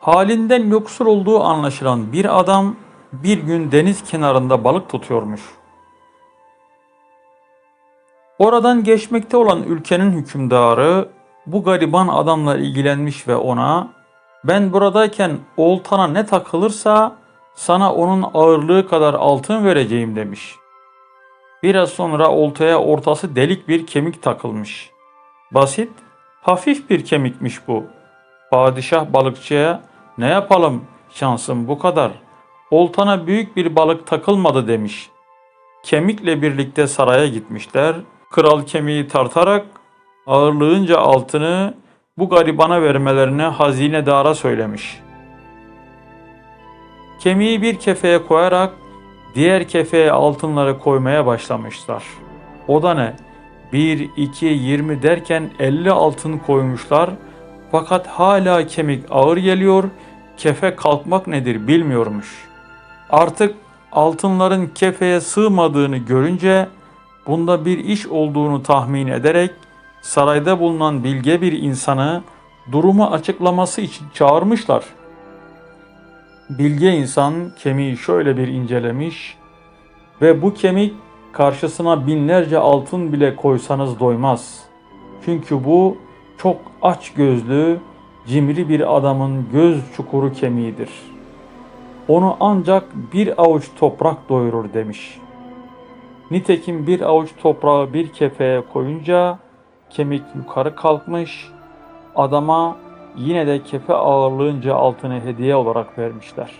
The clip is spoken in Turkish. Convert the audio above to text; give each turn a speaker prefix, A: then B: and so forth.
A: Halinden yoksul olduğu anlaşılan bir adam bir gün deniz kenarında balık tutuyormuş. Oradan geçmekte olan ülkenin hükümdarı bu gariban adamla ilgilenmiş ve ona ben buradayken oltana ne takılırsa sana onun ağırlığı kadar altın vereceğim demiş. Biraz sonra oltaya ortası delik bir kemik takılmış. Basit, hafif bir kemikmiş bu. Padişah balıkçıya ne yapalım şansım bu kadar. Oltana büyük bir balık takılmadı demiş. Kemikle birlikte saraya gitmişler. Kral kemiği tartarak ağırlığınca altını bu garibana vermelerini hazinedara söylemiş. Kemiği bir kefeye koyarak diğer kefeye altınları koymaya başlamışlar. O da ne? 1, 2, 20 derken 50 altın koymuşlar. Fakat hala kemik ağır geliyor, kefe kalkmak nedir bilmiyormuş. Artık altınların kefeye sığmadığını görünce bunda bir iş olduğunu tahmin ederek sarayda bulunan bilge bir insanı durumu açıklaması için çağırmışlar. Bilge insan kemiği şöyle bir incelemiş ve bu kemik karşısına binlerce altın bile koysanız doymaz. Çünkü bu çok aç gözlü, cimri bir adamın göz çukuru kemiğidir. Onu ancak bir avuç toprak doyurur demiş. Nitekim bir avuç toprağı bir kefeye koyunca kemik yukarı kalkmış, adama yine de kefe ağırlığınca altını hediye olarak vermişler.